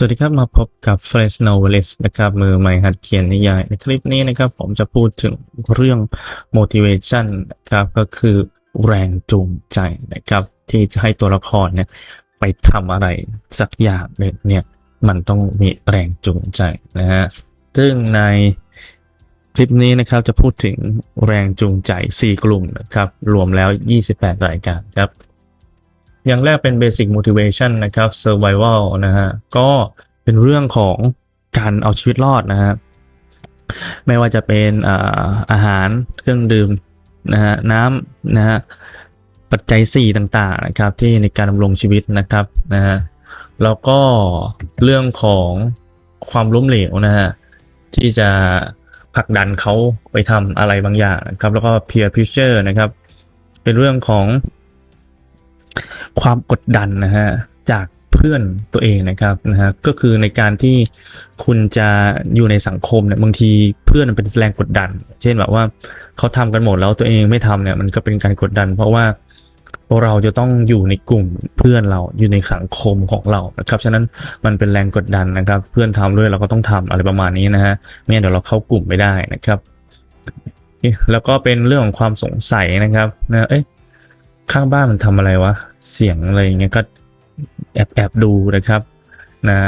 สวัสดีครับมาพบกับ Fresh Novelist นะครับมือใหม่หัดเขียนนิยายในคลิปนี้นะครับ ผมจะพูดถึงเรื่อง motivation นะครับก็คือแรงจูงใจนะครับ ที่จะให้ตัวละครเนี่ยไปทำอะไรสักอย่างเนี่ยมันต้องมีแรงจูงใจนะฮะซึ่งในคลิปนี้นะครับจะพูดถึงแรงจูงใจ 4 กลุ่มนะครับ รวมแล้ว 28 รายการครับ อย่างแรกเป็น basic motivation นะครับ survival นะฮะก็เป็นเรื่องของการเอาชีวิตรอดนะฮะไม่ว่าจะเป็นอาอาหารเครื่องดื่มนะฮะน้ำนะฮะปัจจัย 4 ต่างๆนะครับที่ในการดำรงชีวิตนะครับนะฮะแล้วก็เรื่องของความล้มเหลวนะฮะที่จะผลักดันเขาไปทำอะไรบางอย่างนะครับ แล้วก็ peer pressure นะครับ เป็นเรื่องของ ความกดดันนะฮะจากเพื่อนตัวเองนะครับนะฮะก็คือในการที่คุณจะอยู่ในสังคมเนี่ยบางทีเพื่อนเป็นแรงกดดัน เช่นแบบว่าเขาทำกันหมดแล้วตัวเองไม่ทำเนี่ยมันก็เป็นการกดดัน เพราะว่าเราจะต้องอยู่ในกลุ่มเพื่อนเราอยู่ในสังคมของเรานะครับฉะนั้นมันเป็นแรงกดดันนะครับ เพื่อนทำด้วยเราก็ต้องทำอะไรประมาณนี้นะฮะไม่งั้นเดี๋ยวเราเข้ากลุ่มไม่ได้นะครับ แล้วก็เป็นเรื่องของความสงสัยนะครับนะเอ้ยข้างบ้านมันทำอะไรวะ เสียงอะไรอย่างเงี้ยก็แอบแอบดูนะครับนะ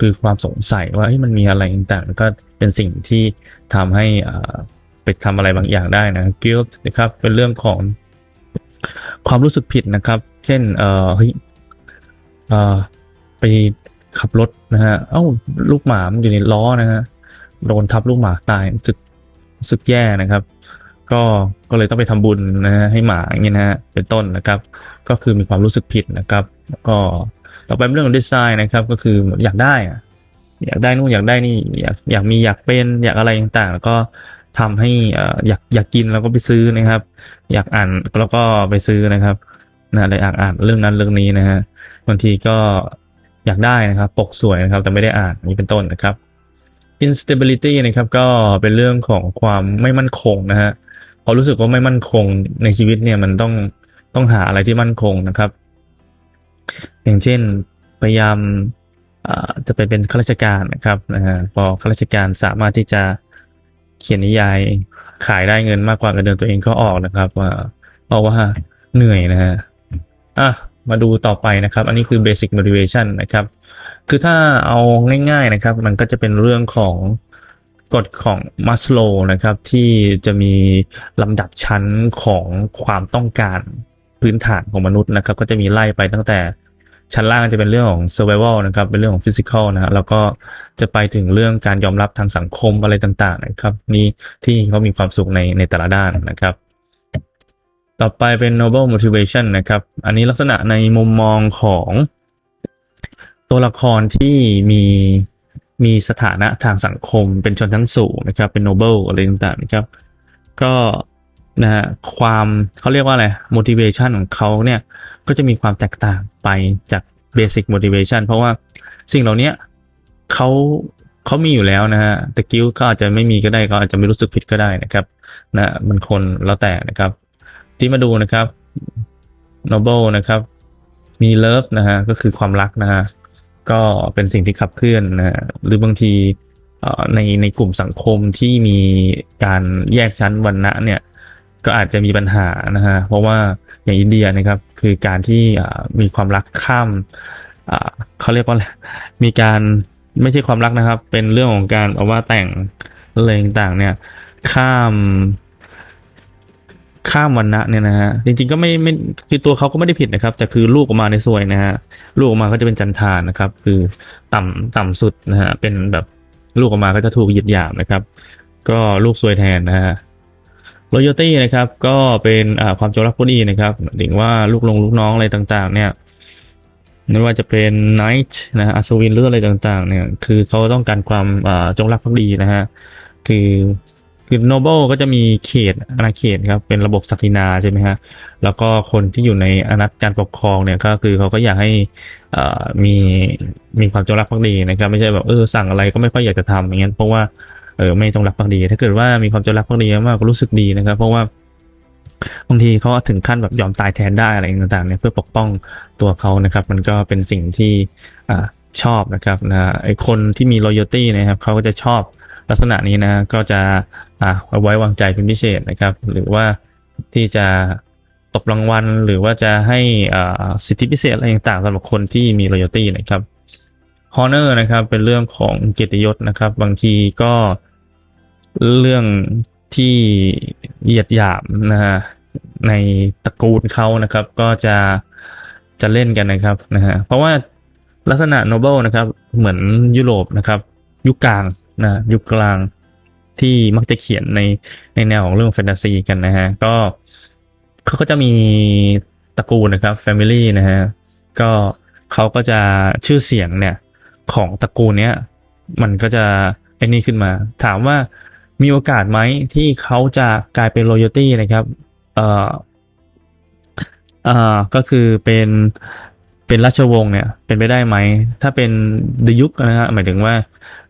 คือความสงสัยว่าเอ้ยมันมีอะไรต่างๆก็เป็นสิ่งที่ทำให้อ่าไปทำอะไรบางอย่างได้นะ guilt นะครับ เป็นเรื่องของความรู้สึกผิดนะครับ เช่นเอ่อเฮ้ยเอ่อไปขับรถนะฮะ เอ้าลูกหมามันอยู่ในล้อนะฮะ โดนทับลูกหมาตายรู้สึกรู้สึกแย่นะครับ ก็ก็เลยต้องไปทำบุญนะฮะให้หมาอย่างเงี้ยนะฮะเป็นต้นนะครับ ก็คือมีความรู้สึกผิดนะครับแล้วก็ต่อไปเรื่องของดีไซน์นะครับ ก็คืออยากได้อะอยากได้นู่นอยากได้นี่อยากอยากมีอยากเป็นอยากอะไรต่างๆ แล้วก็ทำให้เอ่อยากอยากกินแล้วก็ไปซื้อนะครับ อยากอ่านแล้วก็ไปซื้อนะครับนะเลยอ่านอ่านเรื่องนั้นเรื่องนี้นะฮะบางทีก็อยากได้นะครับ ปกสวยนะครับ แต่ไม่ได้อ่านนี่เป็นต้นนะครับ instability นะครับ ก็เป็นเรื่องของความไม่มั่นคงนะฮะ อรู้สึกว่าไม่มั่นคงในชีวิตเนี่ยมันต้องต้องหาอะไรที่มั่นคงนะครับ อย่างเช่นพยายามจะไปเป็นข้าราชการนะครับนะฮะพอข้าราชการสามารถที่จะเขียนนิยายขายได้เงินมากกว่าเงินเดือนตัวเองก็ออกนะครับว่าเพราะว่าเหนื่อยนะฮะอะมาดูต่อไปนะครับ อันนี้คือ basic motivation นะครับ คือถ้าเอาง่าย ๆนะครับ มันก็จะเป็นเรื่องของ กฎของมัสโลนะครับ ที่จะมีลำดับชั้นของความต้องการพื้นฐานของมนุษย์นะครับ ก็จะมีไล่ไปตั้งแต่ชั้นล่างจะเป็นเรื่องของ survival นะครับ เป็นเรื่องของ physical นะฮะแล้วก็จะไปถึงเรื่องการยอมรับทางสังคมอะไรต่าง ๆ นะครับ นี่ที่เขามีความสุขในในแต่ละด้านนะครับ ต่อไปเป็น noble motivation นะครับ อันนี้ลักษณะในมุมมองของตัวละครที่มี มีสถานะทางสังคมเป็นชนชั้นสูงนะครับ เป็น noble อะไรต่างๆนะครับ ก็นะฮะความเขาเรียกว่าอะไร motivation ของเขาเนี่ยก็จะมีความแตกต่างไปจาก basic motivation เพราะว่าสิ่งเหล่านี้เขาเขามีอยู่แล้วนะฮะแต่กิ้วก็อาจจะไม่มีก็ได้ก็อาจจะไม่รู้สึกผิดก็ได้นะครับนะมันคนแล้วแต่นะครับ ที่มาดูนะครับ noble นะครับ มี love นะฮะก็คือความรักนะฮะ ก็เป็นสิ่งที่ขับเคลื่อนนะฮะหรือบางทีในในกลุ่มสังคมที่มีการแยกชั้นวรรณะเนี่ยก็อาจจะมีปัญหานะฮะเพราะว่าอย่างอินเดียนะครับคือการที่มีความรักข้ามเขาเรียกว่าอะไรมีการไม่ใช่ความรักนะครับ เป็นเรื่องของการเอาว่าแต่งอะไรต่างเนี่ยข้าม ข้ามวันณะเนี่ยนะฮะจริงๆก็ไม่ไม่คือตัวเขาก็ไม่ได้ผิดนะครับ แต่คือลูกออกมาในสวยนะฮะลูกออกมาก็จะเป็นจันทานนะครับ คือต่ำต่ำสุดนะฮะเป็นแบบลูกออกมาก็จะถูกหยียดหยามนะครับ ก็ลูกซวยแทนนะฮะ loyalty นะครับ ก็เป็นอ่าความจงรักภักดีนะครับถึงว่าลูกลงลูกน้องอะไรต่างๆ เนี่ยไม่ว่าจะเป็น knight นะฮะอัศวินหรืออะไรต่างๆ เนี่ย คือเขาต้องการความอ่าจงรักภักดีนะฮะคือ คือ noble ก็จะมีเขตอาณาเขตครับเป็นระบบศักดินาใช่ไหมฮะแล้วก็คนที่อยู่ในอาณาการปกครองเนี่ยก็คือเขาก็อยากให้มีมีความจงรักภักดีนะครับ ไม่ใช่แบบเออสั่งอะไรก็ไม่ค่อยอยากจะทำอย่างเงี้ยเพราะว่าเออไม่จงรักภักดี ถ้าเกิดว่ามีความจงรักภักดีมากก็รู้สึกดีนะครับ เพราะว่าบางทีเขาถึงขั้นแบบยอมตายแทนได้อะไรต่างๆเนี่ยเพื่อปกป้องตัวเขานะครับ มันก็เป็นสิ่งที่อชอบนะครับนะไอคนที่มี loyalty นะครับเขาก็จะชอบ ลักษณะนี้นะก็จะอ่าไว้วางใจเป็นพิเศษนะครับ หรือว่าที่จะตบรางวัลหรือว่าจะให้อ่าสิทธิพิเศษอะไรต่างๆสำหรับคนที่มี loyalty นะครับ honor นะครับเป็นเรื่องของเกียรติยศนะครับ บางทีก็เรื่องที่เหยียดหยามนะฮะในตระกูลเขานะครับ ก็จะจะเล่นกันนะครับนะฮะเพราะว่าลักษณะ noble นะครับ เหมือนยุโรปนะครับ ยุคกลาง นะยุคกลางที่มักจะเขียนในในแนวของเรื่องแฟนตาซีกันนะฮะ ก็เขาก็จะมีตระกูลนะครับ family นะฮะ ก็เขาก็จะชื่อเสียงเนี่ย ของตระกูลเนี้ย มันก็จะไอ้นี่ขึ้นมา ถามว่ามีโอกาสไหมที่เขาจะกลายเป็น loyalty นะครับ เอ่อเอ่อก็คือเป็นเป็นราชวงศ์เนี่ย เป็นไปได้ไหม ถ้าเป็นดยุคนะฮะหมายถึงว่า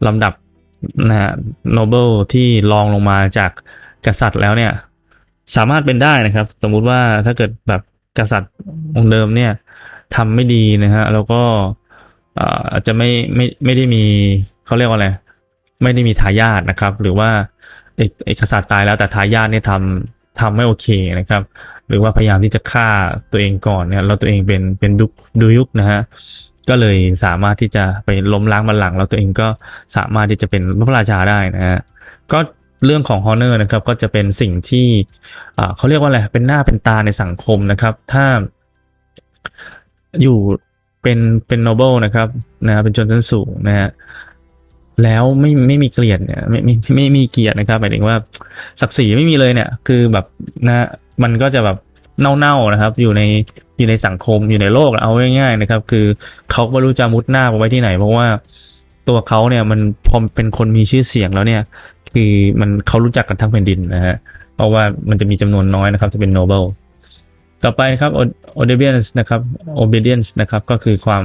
ลำดับ นะฮะ noble ที่รองลงมาจากกษัตริย์แล้วเนี่ย สามารถเป็นได้นะครับ สมมุติว่าถ้าเกิดแบบกษัตริย์องค์เดิมเนี่ยทำไม่ดีนะฮะแล้วก็อาจจะไม่ไม่ไม่ได้มีเขาเรียกว่าอะไรไม่ได้มีทายาทนะครับ หรือว่าเอกกษัตริย์ตายแล้วแต่ทายาทเนี่ยทำทำไม่โอเคนะครับ หรือว่าพยายามที่จะฆ่าตัวเองก่อนเนี่ยแล้วตัวเองเป็นเป็นดุดูยุคนะฮะ ก็เลยสามารถที่จะไปล้มล้างบัลลังก์แล้วตัวเองก็สามารถที่จะเป็นพระราชาได้นะฮะก็เรื่องของ honor นะครับก็จะเป็นสิ่งที่อ่าเขาเรียกว่าอะไรเป็นหน้าเป็นตาในสังคมนะครับ ถ้าอยู่เป็นเป็น noble นะครับนะเป็นชนชั้นสูงนะฮะแล้วไม่ไม่มีเกียรติเนี่ยไม่ไม่ไม่มีเกียรตินะครับหมายถึงว่าศักดิ์ศรีไม่มีเลยเนี่ย คือแบบนะมันก็จะแบบ เน่าๆนะครับ อยู่ในอยู่ในสังคมอยู่ในโลกเอาง่ายๆนะครับ คือเขาไม่รู้จะมุดหน้าไปไว้ที่ไหน เพราะว่าตัวเขาเนี่ยมันพอเป็นคนมีชื่อเสียงแล้วเนี่ย คือมันเขารู้จักกันทั้งแผ่นดินนะฮะเพราะว่ามันจะมีจำนวนน้อยนะครับที่เป็น noble ต่อไปนะครับ obedience นะครับ obedience นะครับ ก็คือความ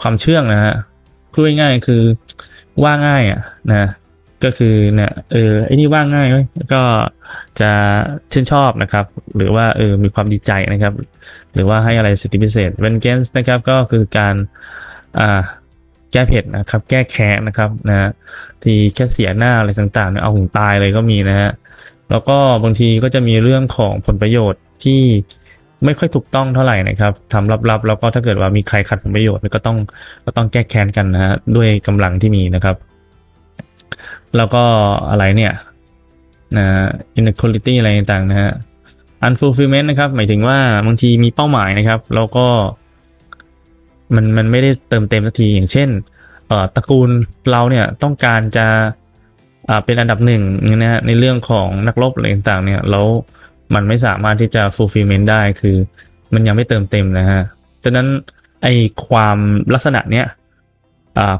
ความเชื่องนะฮะพูดง่ายๆคือว่าง่ายอะนะ ก็คือเนี่ยเออไอ้นี่ว่าง่ายก็จะชื่นชอบนะครับ หรือว่าเออมีความดีใจนะครับ หรือว่าให้อะไรสิทธิพิเศษ vengeance นะครับก็คือการอ่าแก้เผ็ดนะครับ แก้แค้นนะครับนะฮะที่แค่เสียหน้าอะไรต่างๆเนี่ยเอาถึงตายเลยก็มีนะฮะแล้วก็บางทีก็จะมีเรื่องของผลประโยชน์ที่ไม่ค่อยถูกต้องเท่าไหร่นะครับทำลับๆ แล้วก็ถ้าเกิดว่ามีใครขัดผลประโยชน์ก็ต้องก็ต้องแก้แค้นกันนะฮะด้วยกำลังที่มีนะครับ แล้วก็อะไรเนี่ยนะ inequality อะไรต่างๆนะฮะ unfulfillment นะครับ หมายถึงว่าบางทีมีเป้าหมายนะครับ แล้วก็ มันมันไม่ได้เติมเต็มสักทีอย่างเช่นเอ่อตระกูลเราเนี่ยต้องการจะอ่าเป็นอันดับหนึ่งนะฮะในเรื่องของนักรบอะไรต่างๆ เนี่ยแล้วมันไม่สามารถที่จะ fulfillment ได้คือ มันยังไม่เติมเต็มนะฮะฉะนั้นไอความลักษณะเนี้ย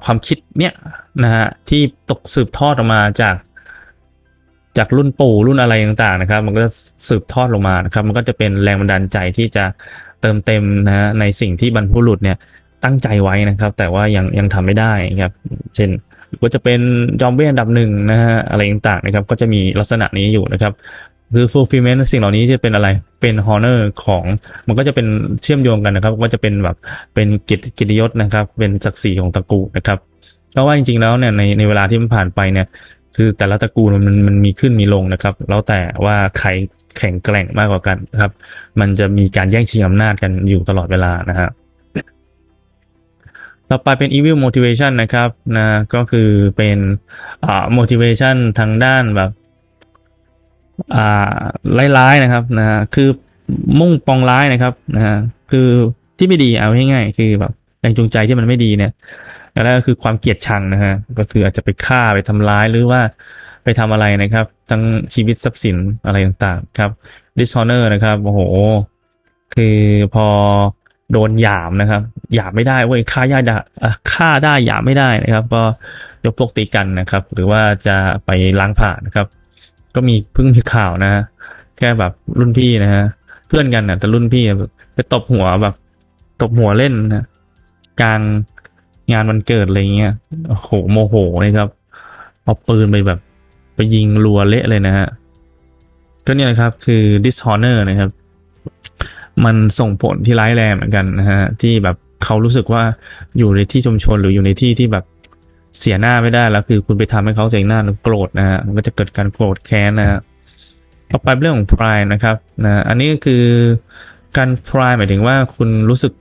ความคิดเนี้ยนะฮะที่ตกสืบทอดออกมาจาก จากรุ่นปู่รุ่นอะไรต่างๆนะครับ มันก็จะสืบทอดลงมานะครับ มันก็จะเป็นแรงบันดาลใจที่จะเติมเต็มนะฮะในสิ่งที่บรรพุรุษเนี่ยตั้งใจไว้นะครับ แต่ว่ายังยังทำไม่ได้ครับ เช่นหรือว่าจะเป็นจอมเบ้อันดับหนึ่งนะฮะอะไรต่างๆนะครับ ก็จะมีลักษณะนี้อยู่นะครับ คือ fulfillment สิ่งเหล่านี้จะเป็นอะไร เป็น honor ของ มันก็จะเป็นเชื่อมโยงกันนะครับ ก็จะเป็นแบบ เป็นเกียรติเกียติยศนะครับ เป็นศักดิ์ศรีของตระกูลนะครับเพราะว่าจริงๆแล้วเนี่ยในในเวลาที่มันผ่านไปเนี่ยคือแต่ละตระกูลมันมันมีขึ้นมีลงนะครับ แล้วแต่ว่าใครแข็งแกร่งมากกว่ากันนะครับ มันจะมีการแย่งชิงอำนาจกันอยู่ตลอดเวลานะฮะต่อไปเป็น evil motivation นะครับนะก็คือเป็นอ่า motivation ทางด้านแบบ อ่าร้ายๆนะครับนะคือมุ่งปองร้ายนะครับนะฮะคือที่ไม่ดีเอาง่ายๆคือแบบแรงจูงใจที่มันไม่ดีเนี่ยแล้วก็คือความเกลียดชังนะฮะก็คืออาจจะไปฆ่าไปทำร้ายหรือว่าไปทำอะไรนะครับ ทั้งชีวิตทรัพย์สินอะไรต่างๆครับ dishonor นะครับโอ้โห คือพอโดนหยามนะครับหยามไม่ได้เว้ยฆ่าญาติฆ่าได้หยามไม่ได้นะครับ ก็ยกพวกตีกันนะครับ หรือว่าจะไปล้างผ่านะครับ ก็มีเพิ่งมีข่าวนะฮะแค่แบบรุ่นพี่นะฮะเพื่อนกันนะแต่รุ่นพี่ไปตบหัวแบบ ตบหัวเล่นนะกลางงานวันเกิดอะไรเงี้ยโอ้โหโมโหนะครับเอาปืนไปแบบ ไปยิงรัวเละเลยนะฮะก็เนี่ยนะครับคือ dishonor นะครับ มันส่งผลที่ร้ายแรงเหมือนกันนะฮะที่แบบเขารู้สึกว่าอยู่ในที่ชุมชนหรืออยู่ในที่ที่แบบ เสียหน้าไม่ได้แล้วคือคุณไปทำให้เขาเสียหน้าแล้วโกรธนะฮะมันก็จะเกิดการโกรธแค้นนะฮะต่อไปเรื่องของ pride นะครับนะอันนี้ก็คือการ pride หมายถึงว่าคุณรู้สึก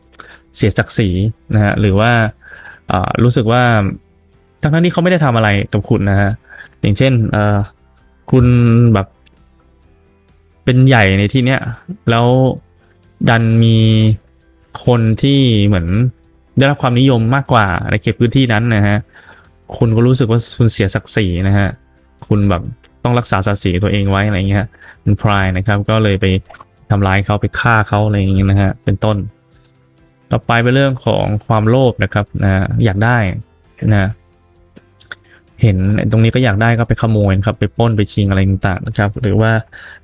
เสียศักดิ์ศรีนะฮะหรือว่ารู้สึกว่าทั้งทั้งที่เขาไม่ได้ทำอะไรกับคุณนะฮะอย่างเช่นเออคุณแบบเป็นใหญ่ในที่เนี้ยแล้วดันมีคนที่เหมือนได้รับความนิยมมากกว่าในเขตพื้นที่นั้นนะฮะ คุณก็รู้สึกว่าคุณเสียศักดิ์ศรีนะฮะ คุณแบบต้องรักษาศักดิ์ศรีตัวเองไว้อะไรเงี้ยเป็นพรายนะครับ ก็เลยไปทำร้ายเขาไปฆ่าเขาอะไรอย่างเงี้ยนะฮะ เป็นต้น ต่อไปเป็นเรื่องของความโลภนะครับนะอยากได้นะเห็นตรงนี้ก็อยากได้ก็ไปขโมยครับไปป้นไปชิงอะไรต่างๆนะครับ หรือว่า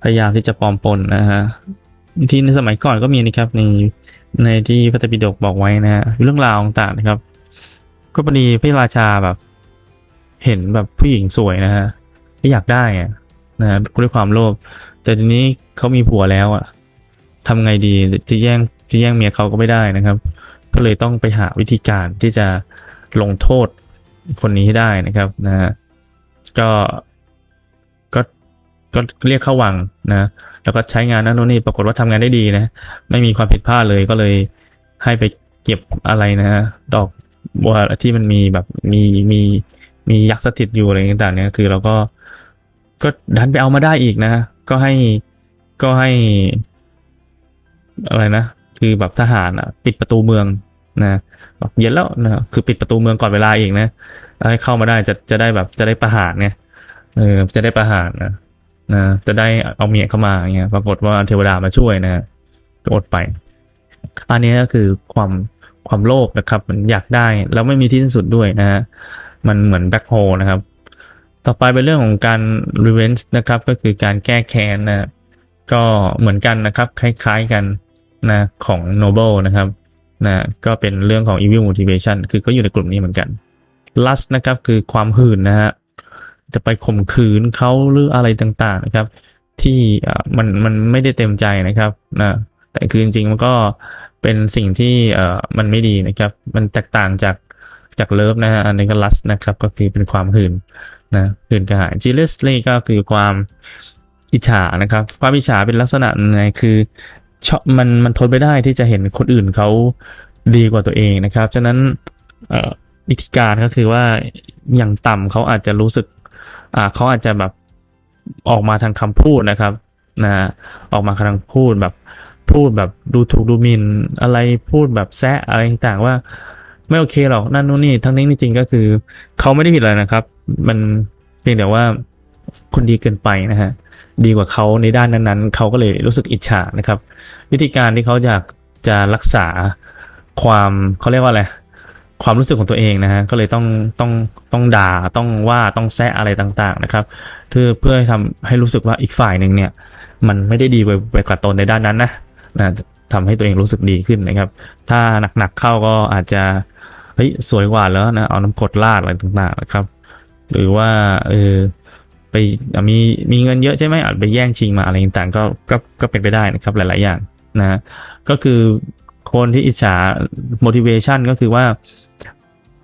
พยายามที่จะปลอมปนนะฮะที่ในสมัยก่อนก็มีนะครับในในที่พระตรปิฎกบอกไว้นะฮะเรื่องราวต่างๆนะครับ ก็พอดีพระราชาแบบ เห็นแบบผู้หญิงสวยนะฮะก็อยากได้อะนะฮะด้วยความโลภแต่ทีนี้เขามีผัวแล้วอะทำไงดีจะแย่งจะแย่งเมียเขาก็ไม่ได้นะครับ ก็เลยต้องไปหาวิธีการที่จะลงโทษคนนี้ให้ได้นะครับนะฮะก็ก็ก็เรียกเข้าวังนะแล้วก็ใช้งานนั่นโน่นนี่ปรากฏว่าทำงานได้ดีนะ ไม่มีความผิดพลาดเลยก็เลยให้ไปเก็บอะไรนะฮะดอกบัวที่มันมีแบบมีมี มียักษ์สถิตอยู่อะไรต่างๆเนี่ยคือเราก็ก็ดันไปเอามาได้อีกนะ ก็ให้ก็ให้ อะไรนะ คือแบบทหารอะ ปิดประตูเมืองนะเย็นแล้วนะคือปิดประตูเมืองก่อนเวลาอีกนะให้เข้ามาได้จะจะได้แบบจะได้ประหารเนี่ยเออจะได้ประหารนะนะจะได้เอาเมียเข้ามาอย่างเงี้ยปรากฏว่าเทวดามาช่วยนะอดไป อันนี้ก็คือความความโลภนะครับ มันอยากได้แล้วไม่มีที่สิ้นสุดด้วยนะฮะ มันเหมือนแบ็คโฮนะครับ ต่อไปเป็นเรื่องของการ revenge นะครับ ก็คือการแก้แค้นนะก็เหมือนกันนะครับ คล้ายๆกันนะของ noble นะครับนะก็เป็นเรื่องของ evil motivation คือก็อยู่ในกลุ่มนี้เหมือนกัน lust นะครับคือความหื่นนะฮะจะไปข่มขืนเขาหรืออะไรต่างๆนะครับ ที่มันมันไม่ได้เต็มใจนะครับนะแต่คือจริงๆมันก็เป็นสิ่งที่เอ่อมันไม่ดีนะครับ มันแตกต่างจาก จากเลิฟนะฮะอันนี้ก็ lust นะครับ ก็คือเป็นความหื่นนะหื่นกระหาย jealously ก็คือความอิจฉานะครับ ความอิจฉาเป็นลักษณะไงคือชอบมันมันทนไม่ได้ที่จะเห็นคนอื่นเขาดีกว่าตัวเองนะครับ ฉะนั้นอ่อวิธีการก็คือว่าอย่างต่ำเขาอาจจะรู้สึกอ่าเขาอาจจะแบบออกมาทางคำพูดนะครับนะออกมาทางพูดแบบพูดแบบดูถูกดูหมิ่นอะไรพูดแบบแซะอะไรต่างๆว่า ไม่โอเคหรอกนั่นนู่นนี่ทั้งนี้จริงก็คือเขาไม่ได้ผิดอะไรนะครับ มันเพียงแต่ว่าคนดีเกินไปนะฮะดีกว่าเขาในด้านนั้นๆเขาก็เลยรู้สึกอิจฉานะครับ วิธีการที่เขาอยากจะรักษาความเขาเรียกว่าอะไรความรู้สึกของตัวเองนะฮะก็เลยต้องต้องต้องด่าต้องว่าต้องแซะอะไรต่าง ๆนะครับเพื่อเพื่อให้ทำให้รู้สึกว่าอีกฝ่ายหนึ่งเนี่ย มันไม่ได้ดีไปไปกว่าตนในด้านนั้นนะนะทำให้ตัวเองรู้สึกดีขึ้นนะครับ ถ้าหนักๆเข้าก็อาจจะ เฮ้ยสวยกว่าแล้วนะเอาน้ำกรดลาดอะไรต่างๆนะครับ หรือว่าเออไปมีมีเงินเยอะใช่ไหมอาจไปแย่งชิงมาอะไรต่างๆก็ก็ก็เป็นไปได้นะครับหลาย ๆ อย่างนะก็คือคนที่อิจฉา motivation ก็คือว่า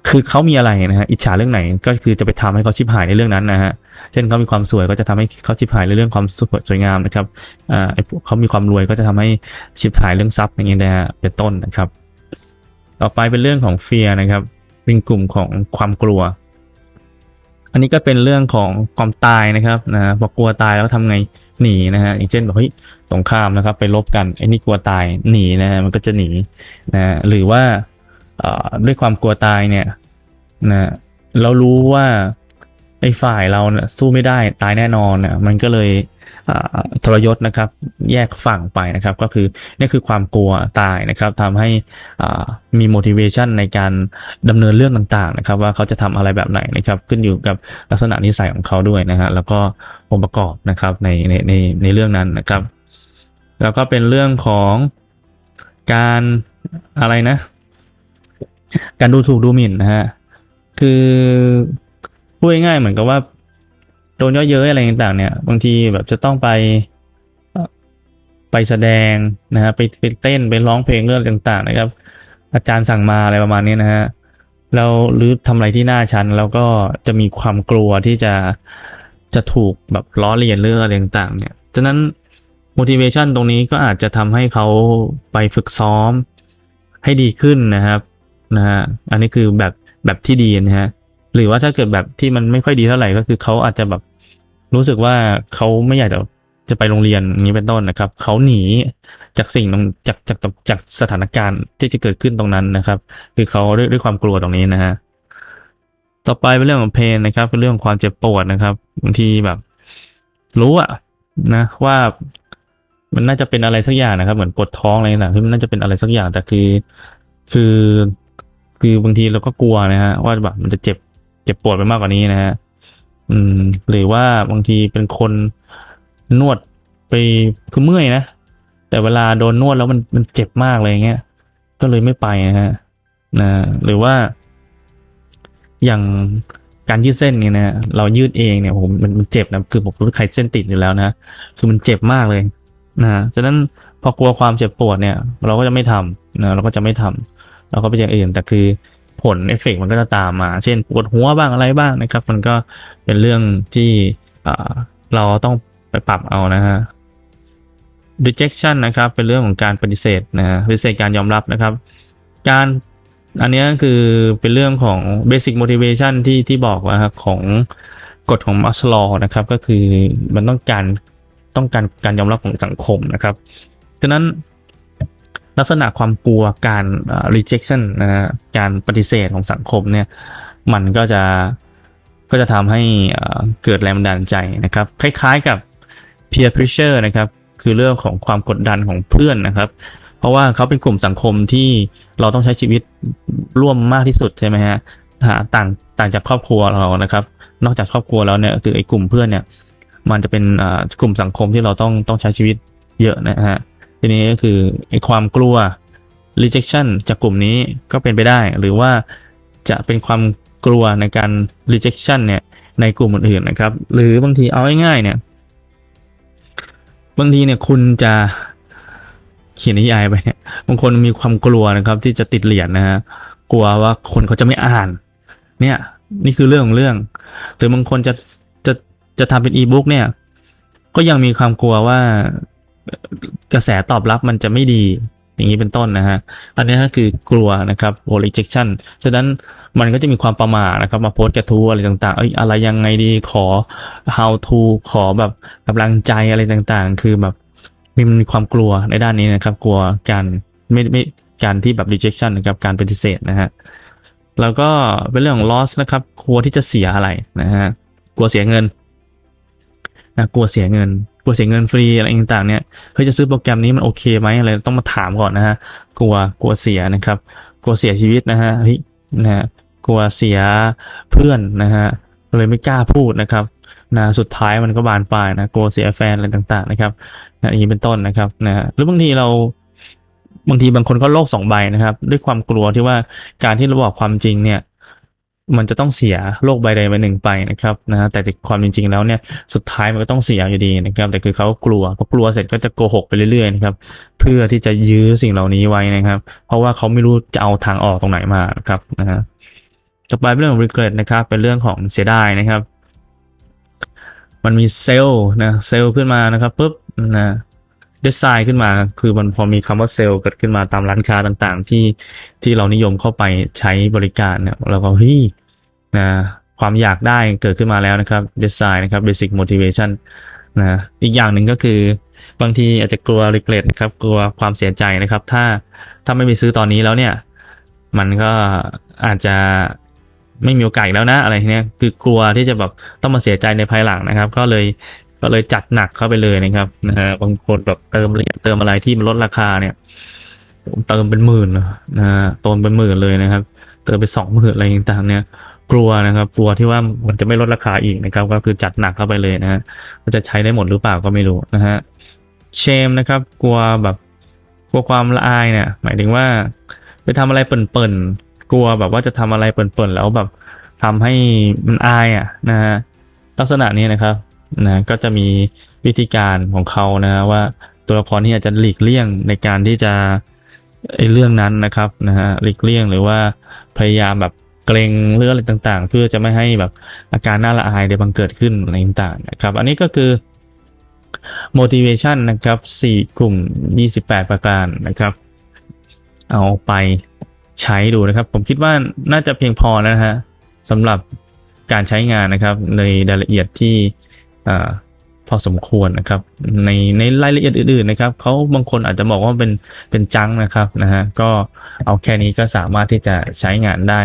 คือเขามีอะไรนะฮะอิจฉาเรื่องไหนก็คือจะไปทำให้เขาชิบหายในเรื่องนั้นนะฮะเช่นเขามีความสวยก็จะทำให้เขาชิบหายในเรื่องความสวยสวยงามนะครับอ่าเขามีความรวยก็จะทำให้ชิบหายเรื่องทรัพย์อย่างเงี้ยนะฮะเป็นต้นนะครับ ต่อไปเป็นเรื่องของ fear นะครับ เป็นกลุ่มของความกลัว อันนี้ก็เป็นเรื่องของความตายนะครับนะพอกลัวตายแล้วทำไงหนีนะฮะอย่างเช่นบอกเฮ้ยสงครามนะครับ ไปลบกันไอ้นี่กลัวตายหนีนะฮะมันก็จะหนีนะหรือว่าด้วยความกลัวตายเนี่ยนะเรารู้ว่าไอ้ฝ่ายเราเนี่ยสู้ไม่ได้ตายแน่นอนน่ะมันก็เลย ทรยศนะครับแยกฝั่งไปนะครับ ก็คือนี่คือความกลัวตายนะครับทำให้มี motivation ในการดำเนินเรื่องต่างๆนะครับ ว่าเขาจะทำอะไรแบบไหนนะครับ ขึ้นอยู่กับลักษณะนิสัยของเขาด้วยนะฮะแล้วก็องค์ประกอบนะครับในในในในเรื่องนั้นนะครับ แล้วก็เป็นเรื่องของการอะไรนะ การดูถูกดูหมิ่นนะฮะคือพูดง่ายๆเหมือนกับว่า โดนเย่อเย้ยอะไรต่างๆเนี่ย บางทีแบบจะต้องไปไปแสดงนะฮะไปไปเต้นไปร้องเพลงเรื่องต่าง ๆ นะครับ อาจารย์สั่งมาอะไรประมาณนี้นะฮะแล้วหรือทำอะไรที่หน้าชั้นแล้วก็จะมีความกลัวที่จะจะถูกแบบล้อเลียนเรื่องอะไรต่างๆ เนี่ยฉะนั้น motivation ตรงนี้ก็อาจจะทำให้เขาไปฝึกซ้อมให้ดีขึ้นนะครับนะฮะอันนี้คือแบบแบบที่ดีนะฮะหรือว่าถ้าเกิดแบบที่มันไม่ค่อยดีเท่าไหร่ก็คือเขาอาจจะแบบ รู้สึกว่าเขาไม่อยากจะจะไปโรงเรียนอย่างนี้เป็นต้นนะครับ เขาหนีจากสิ่งตรงจากจากจากสถานการณ์ที่จะเกิดขึ้นตรงนั้นนะครับ คือเขาด้วยด้วยความกลัวตรงนี้นะฮะต่อไปเป็นเรื่องของเพนนะครับเป็นเรื่องของความเจ็บปวดนะครับบางทีแบบ รู้อะนะว่ามันน่าจะเป็นอะไรสักอย่างนะครับ เหมือนปวดท้องอะไรต่างๆที่มันน่าจะเป็นอะไรสักอย่างแต่คือคือคือบางทีเราก็กลัวนะฮะว่าแบบมันจะเจ็บเจ็บปวดไปมากกว่านี้นะฮะ อืม หรือว่าบางทีเป็นคนนวดไปคือเมื่อยนะ แต่เวลาโดนนวดแล้วมันมันเจ็บมากเลยเงี้ย ก็เลยไม่ไปนะฮะนะหรือว่า อย่างการยืดเส้นเนี่ยนะเรายืดเองเนี่ยผมมันมันเจ็บนะคือผมรู้ใครเส้นติดอยู่แล้วนะคือมันเจ็บมากเลยนะฉะนั้นพอกลัวความเจ็บปวดเนี่ย เราก็จะไม่ทำนะเราก็จะไม่ทำเราก็ไปอย่างอื่นแต่คือ ผลเอฟเฟกต์มันก็จะตามมา เช่นปวดหัวบ้างอะไรบ้างนะครับ มันก็เป็นเรื่องที่เราต้องไปปรับเอานะฮะ rejection นะครับ เป็นเรื่องของการปฏิเสธนะฮะปฏิเสธการยอมรับนะครับ การอันนี้คือเป็นเรื่องของ basic motivation ที่ที่บอกว่าของกฎของมัสลอนะครับ ก็คือมันต้องการต้องการการยอมรับของสังคมนะครับฉะนั้น ลักษณะความกลัวการ rejection นะการปฏิเสธของสังคมเนี่ยมันก็จะก็จะทำให้เกิดแรงบันดาลใจนะครับ คล้ายๆกับ peer pressure นะครับ คือเรื่องของความกดดันของเพื่อนนะครับ เพราะว่าเขาเป็นกลุ่มสังคมที่เราต้องใช้ชีวิตร่วมมากที่สุดใช่ไหมฮะต่างต่างจากครอบครัวเรานะครับ นอกจากครอบครัวแล้วเนี่ยคือไอ้กลุ่มเพื่อนเนี่ย มันจะเป็นกลุ่มสังคมที่เราต้องต้องใช้ชีวิตเยอะนะฮะ ทีนี้ก็คือไอ้ความกลัว rejection จากกลุ่มนี้ก็เป็นไปได้ หรือว่าจะเป็นความกลัวในการ rejection เนี่ยในกลุ่มอื่นๆนะครับ หรือบางทีเอาง่ายๆเนี่ยบางทีเนี่ยคุณจะเขียนนิยายไปเนี่ยบางคนมีความกลัวนะครับ ที่จะติดเหรียญนะฮะกลัวว่าคนเขาจะไม่อ่าน เนี่ย นี่คือเรื่องของเรื่อง หรือบางคนจะจะจะทำเป็นอีบุ๊กเนี่ย ก็ยังมีความกลัวว่า กระแสตอบรับมันจะไม่ดีอย่างนี้เป็นต้นนะฮะ อันนี้ก็คือกลัวนะครับ o rejection ฉะนั้นมันก็จะมีความประมาทนะครับ มาโพสต์กระทู้อะไรต่างๆ เอ้ยอะไรยังไงดีขอ how to ขอแบบกำลังใจอะไรต่างๆ คือแบบมีมันมีความกลัวในด้านนี้นะครับ กลัวการไม่ไม่การที่แบบ rejection นะครับการปฏิเสธนะฮะ แล้วก็เป็นเรื่องของ loss นะครับ กลัวที่จะเสียอะไรนะฮะ กลัวเสียเงินนะกลัวเสียเงิน กลัวเสียเงินฟรีอะไรต่างๆเนี่ยเฮ้ยจะซื้อโปรแกรมนี้มันโอเคไหมอะไรต้องมาถามก่อนนะฮะกลัวกลัวเสียนะครับ กลัวเสียชีวิตนะฮะเฮ้ยนะฮะกลัวเสียเพื่อนนะฮะเลยไม่กล้าพูดนะครับนะสุดท้ายมันก็บานปลายนะกลัวเสียแฟนอะไรต่าง ๆ นะครับนะอย่างนี้เป็นต้นนะครับนะหรือบางทีเราบางทีบางคนก็โลกสองใบนะครับ ด้วยความกลัวที่ว่าการที่เราบอกความจริงเนี่ย มันจะต้องเสียโลกใบใดใบหนึ่งไปนะครับนะฮะแต่ความจริงๆแล้วเนี่ยสุดท้ายมันก็ต้องเสียอยู่ดีนะครับแต่คือเขากลัวพอกลัวเสร็จก็จะโกหกไปเรื่อยๆนะครับเพื่อที่จะยื้อสิ่งเหล่านี้ไว้นะครับ เพราะว่าเขาไม่รู้จะเอาทางออกตรงไหนมานะครับนะฮะต่อไปเป็นเรื่องของ regret นะครับ เป็นเรื่องของเสียดายนะครับ มันมีเซลล์นะเซลล์ขึ้นมานะครับปุ๊บนะดีไซน์ขึ้นมา คือมันพอมีคำว่าเซลล์เกิดขึ้นมาตามร้านค้าต่างๆ ที่ที่เรานิยมเข้าไปใช้บริการเนี่ยเราก็เฮ้ย นะความอยากได้เกิดขึ้นมาแล้วนะครับดีไซน์นะครับ basic motivation นะอีกอย่างหนึ่งก็คือบางทีอาจจะกลัว regret นะครับ กลัวความเสียใจนะครับ ถ้าถ้าไม่ไปซื้อตอนนี้แล้วเนี่ย มันก็อาจจะไม่มีโอกาสอีกแล้วนะอะไรเนี้ยคือกลัวที่จะแบบต้องมาเสียใจในภายหลังนะครับ ก็เลยก็เลยจัดหนักเข้าไปเลยนะครับนะฮะบางคนแบบเติมเติมอะไรที่มันลดราคาเนี่ยผมเติมเป็นหมื่นนะฮะเติมเป็นหมื่นเลยนะครับ เติมไปสองหมื่นอะไรต่างๆเนี่ย กลัวนะครับกลัวที่ว่ามันจะไม่ลดราคาอีกนะครับ ก็คือจัดหนักเข้าไปเลยนะฮะว่าจะใช้ได้หมดหรือเปล่าก็ไม่รู้นะฮะเชมนะครับ กลัวแบบกลัวความละอายเนี่ย หมายถึงว่า ไปทำอะไรเปิ่นๆกลัวแบบว่าจะทำอะไรเปิ่นๆแล้วแบบทำให้มันอายอะนะฮะลักษณะนี้นะครับนะก็จะมีวิธีการของเขานะว่าตัวละครที่อาจจะหลีกเลี่ยงในการที่จะไอ้เรื่องนั้นนะครับนะฮะหลีกเลี่ยงหรือว่าพยายามแบบ เกรงเรืออะไรต่างๆ เพื่อจะไม่ให้แบบอาการน่าละอายใดบังเกิดขึ้นอะไรต่างๆนะครับ อันนี้ก็คือ motivation นะครับ 4 กลุ่ม 28 ประการนะครับ เอาไปใช้ดูนะครับ ผมคิดว่าน่าจะเพียงพอนะฮะสำหรับการใช้งานนะครับ ในรายละเอียดที่พอสมควรนะครับ ในในรายละเอียดอื่นๆนะครับเขาบางคนอาจจะบอกว่าเป็นเป็นจังนะครับนะฮะก็เอาแค่นี้ก็สามารถที่จะใช้งานได้